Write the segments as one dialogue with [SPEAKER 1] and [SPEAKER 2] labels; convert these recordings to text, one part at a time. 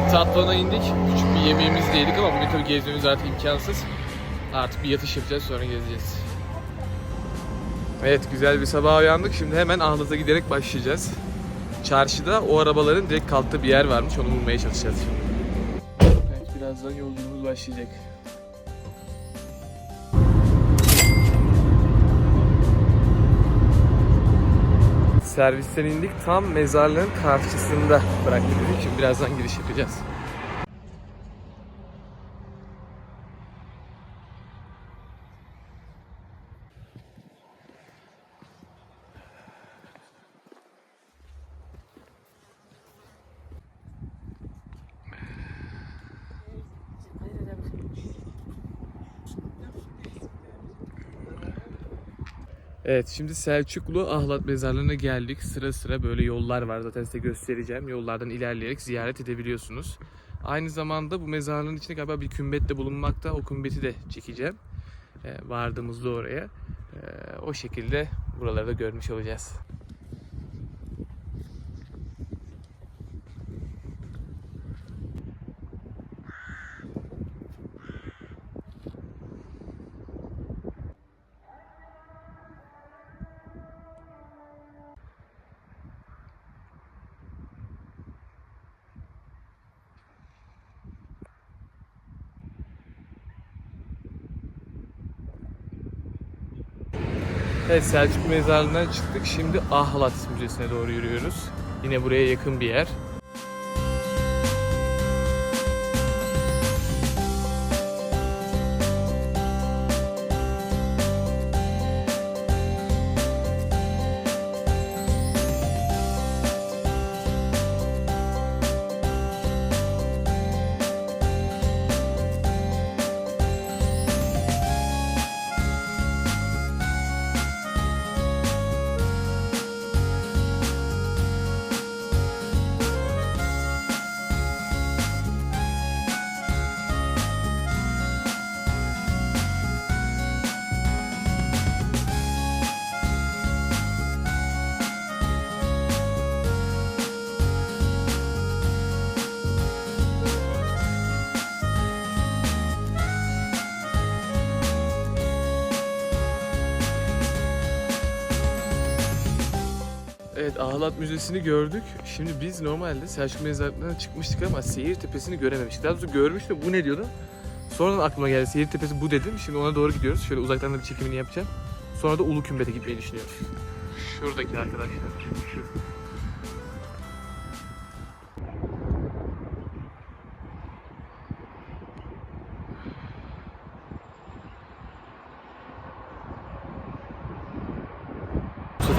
[SPEAKER 1] Tatlı'na indik. Küçük bir yemeğimizi de yedik ama bugün tabii gezmemiz zaten imkansız. Artık bir yatış yapacağız sonra gezeceğiz. Evet güzel bir sabah uyandık. Şimdi hemen Ahlat'a giderek başlayacağız. Çarşıda o arabaların direkt kalktığı bir yer varmış. Onu bulmaya çalışacağız şimdi. Evet birazdan yolculuğumuz başlayacak. Servisten indik. Tam mezarlığın karşısında bıraktık. Şimdi birazdan giriş yapacağız. Evet şimdi Selçuklu Ahlat Mezarlığı'na geldik. Sıra sıra böyle yollar var zaten size göstereceğim. Yollardan ilerleyerek ziyaret edebiliyorsunuz. Aynı zamanda bu mezarlığın içinde galiba bir kümbet de bulunmakta. O kümbeti de çekeceğim. Ee, vardığımızda oraya. Ee, o şekilde buraları da görmüş olacağız. Evet Selçuk Mezarlığı'ndan çıktık. Şimdi Ahlat Müzesi'ne doğru yürüyoruz. Yine buraya yakın bir yer. Evet Ahlat Müzesi'ni gördük. Şimdi biz normalde Selçuk Mezarlığı'na çıkmıştık ama Seyir Tepesi'ni görememiştik. Daha doğrusu görmüştüm bu ne diyordu. Sonradan aklıma geldi Seyir Tepesi bu dedim. Şimdi ona doğru gidiyoruz. Şöyle uzaktan da bir çekimini yapacağım. Sonra da Ulu Kümbet'e gitmeyi düşünüyoruz. Şuradaki arkadaşlar. Şu.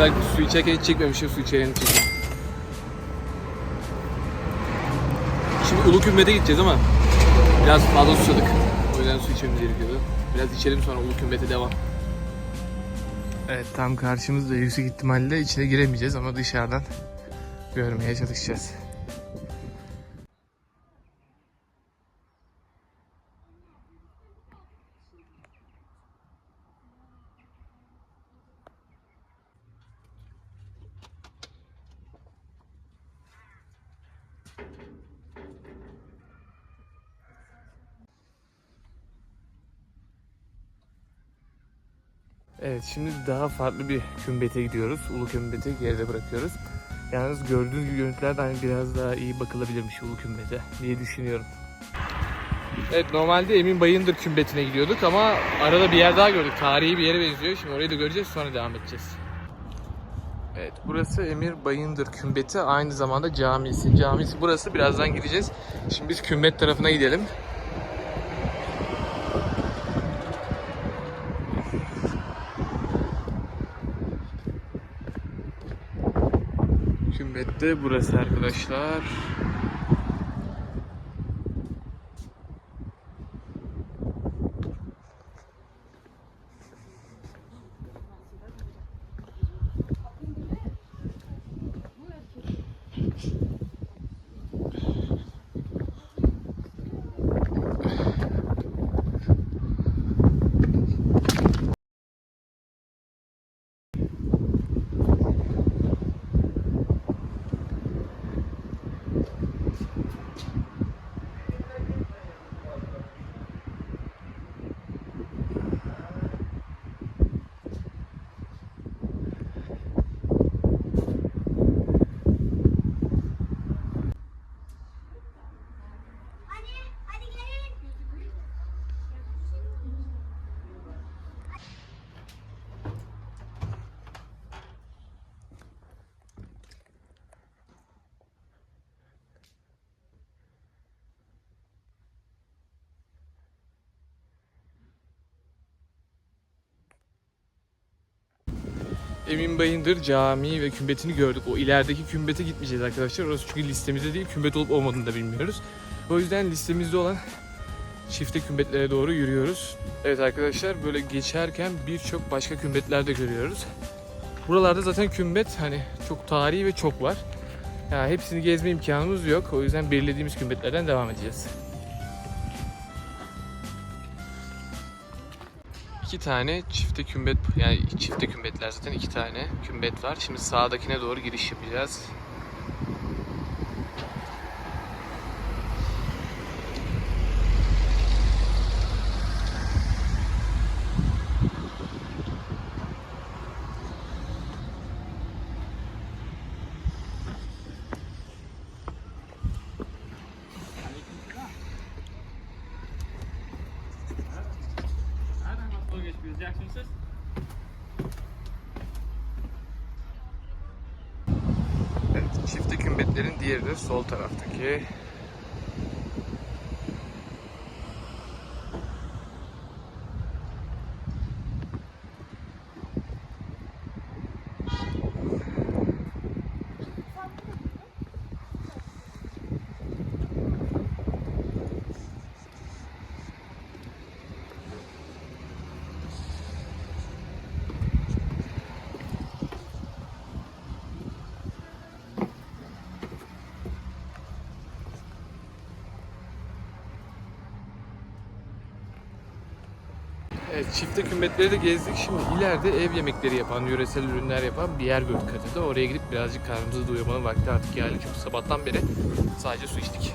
[SPEAKER 1] Sefer su içerken hiç çekmemişim, su içerken çektim. Şimdi Ulu Kümbet'e gideceğiz ama biraz fazla susadık. O yüzden su içmemiz gerekiyordu. Biraz içelim sonra Ulu Kümbet'e devam. Evet tam karşımızda yüksek ihtimalle içine giremeyeceğiz ama dışarıdan görmeye çalışacağız. Evet şimdi daha farklı bir kümbete gidiyoruz. Ulu kümbeti geride bırakıyoruz. Yalnız gördüğünüz gibi görüntüler de hani biraz daha iyi bakılabilirmiş Ulu kümbete diye düşünüyorum. Evet normalde Emin Bayındır kümbetine gidiyorduk ama arada bir yer daha gördük. Tarihi bir yere benziyor. Şimdi orayı da göreceğiz sonra devam edeceğiz. Evet burası Emir Bayındır kümbeti aynı zamanda camisi. Camisi burası birazdan gideceğiz. Şimdi biz kümbet tarafına gidelim. Kümbette burası arkadaşlar. Emin Bayındır Camii ve kümbetini gördük. O ilerideki kümbete gitmeyeceğiz arkadaşlar. Orası çünkü listemizde değil. Kümbet olup olmadığını da bilmiyoruz. O yüzden listemizde olan çifte kümbetlere doğru yürüyoruz. Evet arkadaşlar böyle geçerken birçok başka kümbetler de görüyoruz. Buralarda zaten kümbet hani çok tarihi ve çok var. Ya hepsini gezme imkanımız yok. O yüzden belirlediğimiz kümbetlerden devam edeceğiz. İki tane çifte kümbet yani çifte kümbetler zaten iki tane kümbet var. Şimdi sağdakine doğru giriş yapacağız. Çifte kümbetlerin diğeri de sol taraftaki. Evet, çifte kümbetleri de gezdik. Şimdi ileride ev yemekleri yapan, yöresel ürünler yapan bir yer gördük haritada. Oraya gidip birazcık karnımızı doyurmanın vakti artık geldi. Çünkü sabahtan beri sadece su içtik.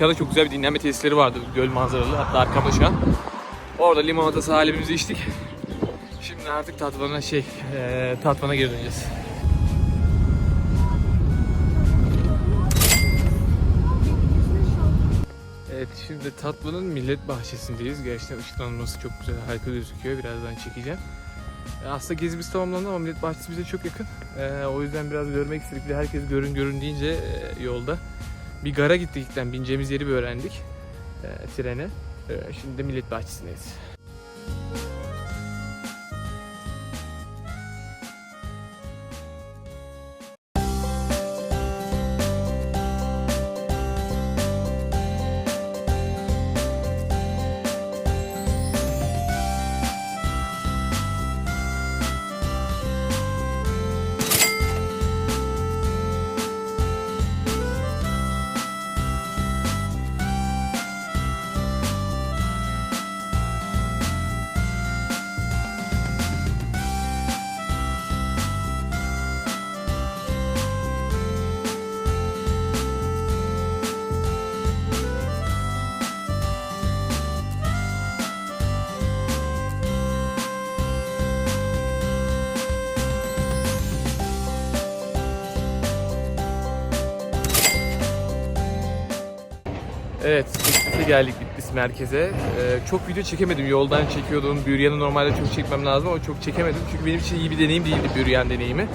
[SPEAKER 1] Aşağıda çok güzel bir dinlenme tesisleri vardı. Göl manzaralı. Hatta arkamda şu an. Orada limonata halimizi içtik. Şimdi artık Tatvan'a şey, eee Tatvan'a geri döneceğiz. Evet şimdi Tatvan'ın millet bahçesindeyiz. Gerçekten ışıklanması çok güzel, harika gözüküyor. Birazdan çekeceğim. E, Aslında gezimiz tamamlandı ama millet bahçesi bize çok yakın. E, o yüzden biraz görmek istedik. Bir herkes görün görün deyince e, yolda. Bir gara gittik. Bineceğimiz yeri bir öğrendik. E, trene. E, şimdi de millet bahçesindeyiz. Evet, Bitlis'e geldik Bitlis merkeze. Ee, çok video çekemedim. Yoldan çekiyordum. Büryan'ı normalde çok çekmem lazım ama çok çekemedim. Çünkü benim için iyi bir deneyim değildi Büryan deneyimi.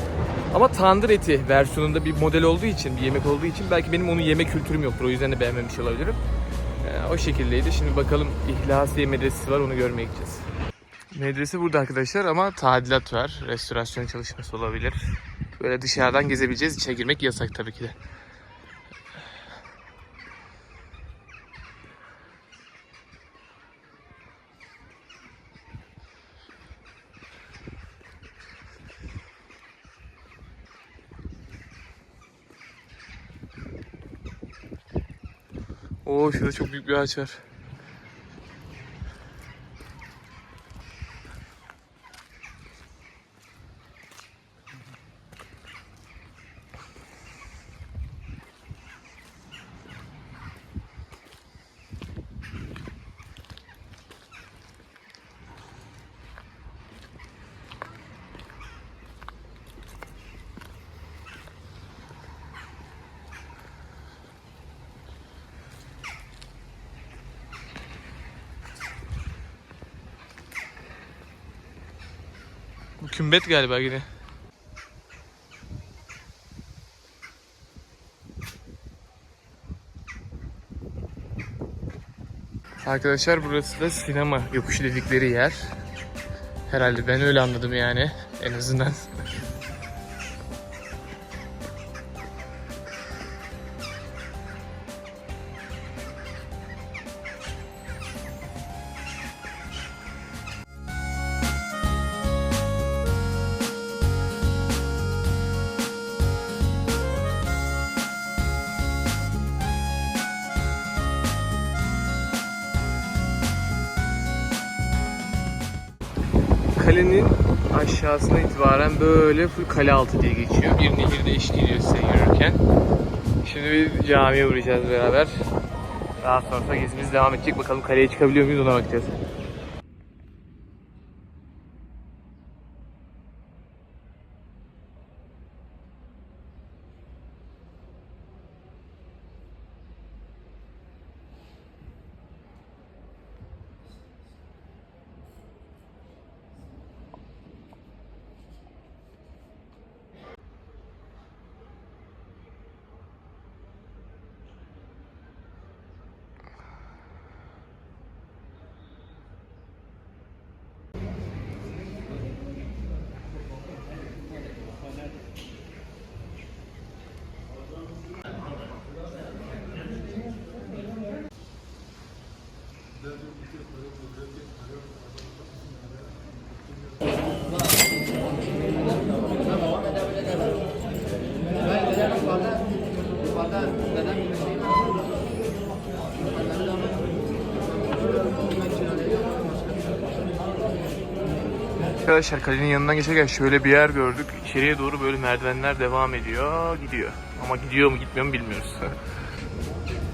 [SPEAKER 1] Ama tandır eti versiyonunda bir model olduğu için, bir yemek olduğu için belki benim onu yeme kültürüm yoktur. O yüzden de beğenmemiş olabilirim. Ee, o şekildeydi. Şimdi bakalım İhlasiye Medresesi var, onu görmeye gideceğiz. Medrese burada arkadaşlar ama tadilat var. Restorasyon çalışması olabilir. Böyle dışarıdan gezebileceğiz. İçeri girmek yasak tabii ki de. Oo şurada çok büyük bir ağaç var. Kümbet galiba yine. Arkadaşlar burası da sinema yokuşu dedikleri yer. Herhalde ben öyle anladım yani en azından. Aşağısına itibaren böyle full kale altı diye geçiyor. Bir nehir de eşlik ediyor size yürürken. Şimdi bir camiye uğrayacağız beraber. Daha sonra gezimiz devam edecek. Bakalım kaleye çıkabiliyor muyuz ona bakacağız. Arkadaşlar kalenin yanından geçerken şöyle bir yer gördük. İçeriye doğru böyle merdivenler devam ediyor, gidiyor. Ama gidiyor mu gitmiyor mu bilmiyoruz.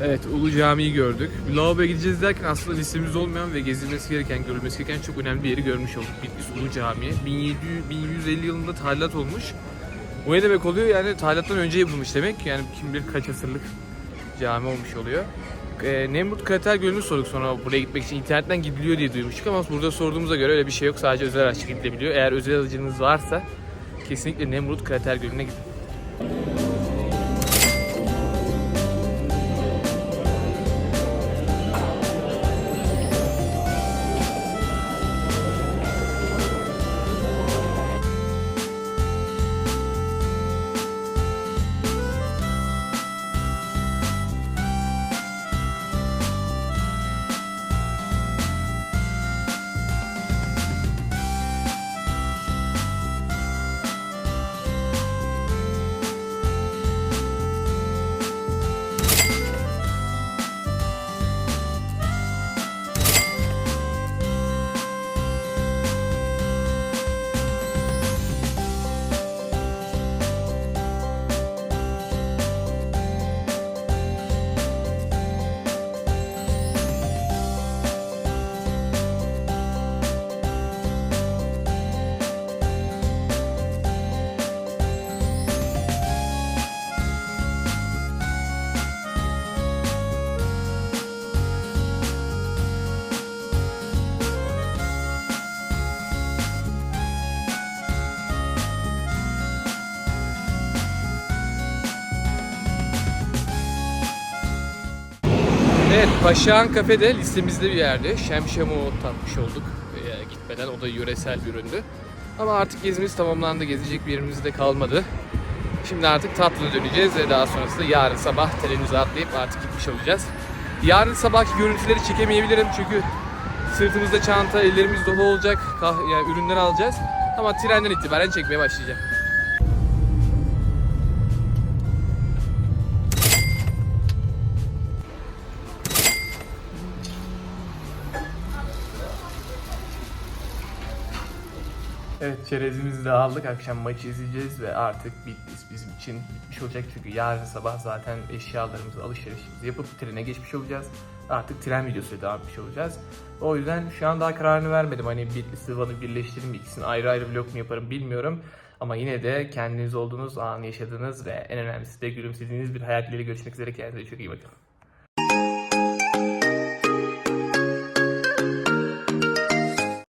[SPEAKER 1] evet, Ulu Cami'yi gördük. Lavaboya gideceğiz derken aslında listemizde olmayan ve gezilmesi gereken, görülmesi gereken çok önemli bir yeri görmüş olduk. Bitlis Ulu Camii. 1700, 1150 yılında tadilat olmuş. Bu ne demek oluyor? Yani tadilattan önce yapılmış demek. Yani kim bilir kaç asırlık cami olmuş oluyor. E, Nemrut Krater Gölü'nü sorduk sonra buraya gitmek için internetten gidiliyor diye duymuştuk ama burada sorduğumuza göre öyle bir şey yok. Sadece özel araçla gidilebiliyor. Eğer özel aracınız varsa kesinlikle Nemrut Krater Gölü'ne gidin. Evet, Paşahan Kafe'de listemizde bir yerde şemşemo tatmış olduk ee, gitmeden. O da yöresel bir üründü. Ama artık gezimiz tamamlandı. Gezecek bir yerimiz de kalmadı. Şimdi artık tatlı döneceğiz ve daha sonrasında yarın sabah trenimize atlayıp artık gitmiş olacağız. Yarın sabahki görüntüleri çekemeyebilirim çünkü sırtımızda çanta, ellerimiz dolu olacak. Kah- yani ürünler alacağız. Ama trenden itibaren çekmeye başlayacağım. Evet çerezimizi de aldık. Akşam maçı izleyeceğiz ve artık Bitlis bizim için bitmiş olacak. Çünkü yarın sabah zaten eşyalarımızı, alışverişimizi yapıp trene geçmiş olacağız. Artık tren videosuyla devam etmiş olacağız. O yüzden şu an daha kararını vermedim. Hani Bitlis'i Van'ı birleştireyim, ikisini ayrı ayrı vlog mu yaparım bilmiyorum. Ama yine de kendiniz olduğunuz anı yaşadığınız ve en önemlisi de gülümsediğiniz bir hayat ile görüşmek üzere. Kendinize çok iyi bakın.